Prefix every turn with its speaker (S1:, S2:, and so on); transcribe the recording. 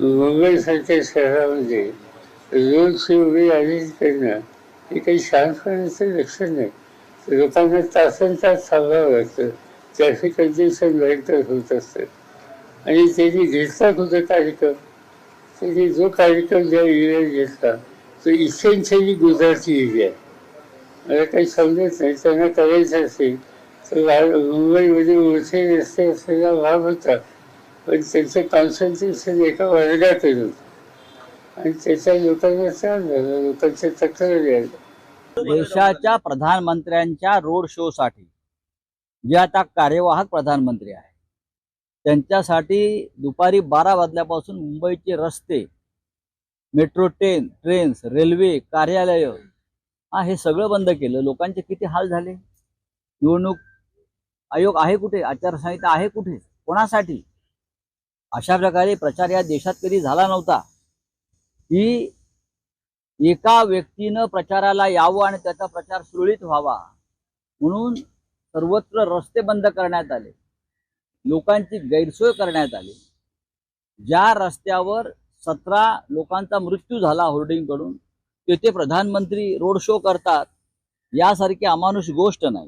S1: मुंबईसारख्या शहरामध्ये रोज उभी आली करणं हे काही शहाणपणाचं लक्षण नाही. लोकांना तासन तास थांबावं लागतं. ट्रॅफिक कंडिशन भयंकर होत असतं. आणि त्यांनी घेतला कुठं कार्यक्रम त्यांनी जो कार्यक्रम ज्या एरियात घेतला तो इसेन्शियली गुजराती एरिया मला काही समजत नाही. त्यांना करायचं असेल तर वा- मुंबईमध्ये मोठे रस्ते असलेला भाग होता. पण त्यांचं कॉन्सन्ट्रेशन एका वर्गात होतं. आणि त्याच्या लोकांना त्रास झाला. लोकांच्या तक्रारी आल्या
S2: देशाच्या प्रधानमंत्र्यांच्या रोड शो साठी जे आता कार्यवाहक प्रधानमंत्री आहे त्यांच्यासाठी दुपारी बारा वाजल्यापासून मुंबईचे रस्ते मेट्रो ट्रेन ट्रेन्स रेल्वे कार्यालय हा हे सगळं बंद केलं. लोकांचे किती हाल झाले? निवडणूक आयोग आहे कुठे? आचारसंहिता आहे कुठे? कोणासाठी? अशा प्रकारे प्रचार या देशात कधी झाला नव्हता. की एका व्यक्तीनं प्रचाराला यावं आणि त्याचा प्रचार सुरळीत व्हावा. म्हणून सर्वत्र रस्ते बंद करण्यात आले. लोकांची गैरसोय करण्यात आली. ज्या रस्त्यावर सतरा लोकांचा मृत्यू झाला होर्डिंगकडून तेथे प्रधानमंत्री रोड शो करतात. यासारखी अमानुष गोष्ट नाही.